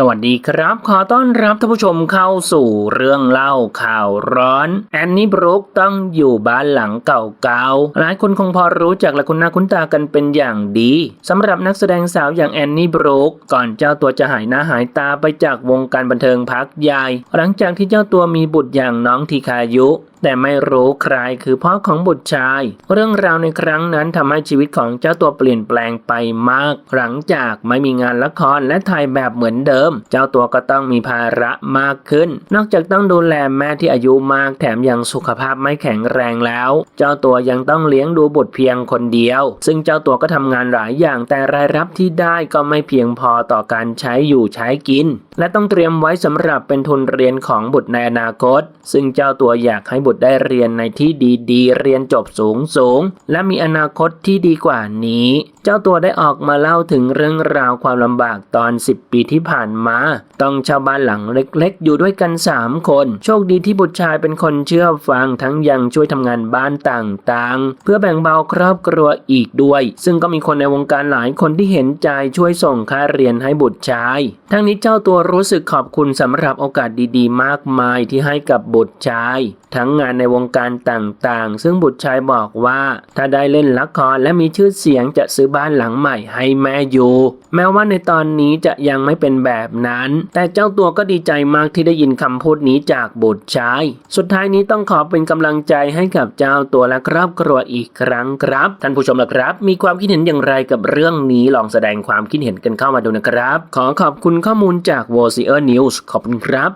สวัสดีครับ ขอต้อนรับท่านผู้ชมเข้าสู่เรื่องเล่าข่าวร้อน แอนนี่บรูคต้องอยู่บ้านหลังเก่าๆ หลายคนคงพอรู้จักและคุ้นหน้าคุ้นตากันเป็นอย่างดีสำหรับนักแสดงสาวอย่างแอนนี่บรูคก่อนเจ้าตัวจะหายหน้าหายตาไปจากวงการบันเทิงพักใหญ่ หลังจากที่เจ้าตัวมีบุตรอย่างน้องทีคายุแต่ไม่รู้ใครคือพ่อของบุตรชาย เรื่องราวในครั้งนั้นทำให้ชีวิตของเจ้าตัวเปลี่ยนแปลงไปมาก หลังจากไม่มีงานละครและถ่ายแบบเหมือนเดิมเจ้าตัวก็ต้องมีภาระมากขึ้น นอกจากต้องดูแลแม่ที่อายุมากแถมยังสุขภาพไม่แข็งแรงแล้ว เจ้าตัวยังต้องเลี้ยงดูบุตรเพียงคนเดียว ซึ่งเจ้าตัวก็ทำงานหลายอย่างแต่รายรับที่ได้ก็ไม่เพียงพอต่อการใช้อยู่ใช้กิน และต้องเตรียมไว้สำหรับเป็นทุนเรียนของบุตรในอนาคต ซึ่งเจ้าตัวอยากให้บุตรได้เรียนในที่ดีๆ เรียนจบสูงสูงและมีอนาคตที่ดีกว่านี้ เจ้าตัวได้ออกมาเล่าถึงเรื่องราวความลำบากตอน 10 ปีที่ผ่านมา ต้องเช่าบ้านหลังเล็กๆ อยู่ด้วยกัน 3 คน โชคดีที่บุตรชายเป็นคนเชื่อฟังทั้งยังช่วยทำงานบ้านต่างๆ เพื่อแบ่งเบาครอบครัวอีกด้วย ซึ่งก็มีคนในวงการหลายคนที่เห็นใจช่วยส่งค่าเรียนให้บุตรชาย ทั้งนี้เจ้าตัวรู้สึกขอบคุณสำหรับโอกาสดีๆ มากมายที่ให้กับบุตรชาย ทั้งงานในวงการต่างๆ ซึ่งบุตรชายบอกว่า ถ้าได้เล่นละครและมีชื่อเสียงจะซื้อบ้านหลังใหม่ให้แม่อยู่ แม้ว่าในตอนนี้จะยังไม่เป็นแบบนั้น แต่เจ้าตัวก็ดีใจมากที่ได้ยินคำพูดนี้จากบุตรชาย สุดท้ายนี้ต้องขอเป็นกำลังใจให้กับเจ้าตัวและครอบครัวอีกครั้งครับ ท่านผู้ชมละครับ มีความคิดเห็นอย่างไรกับเรื่องนี้ลองแสดงความคิดเห็นกันเข้ามาดูนะครับ ขอขอบคุณข้อมูลจาก w o c i e r News ขอบคุณครับ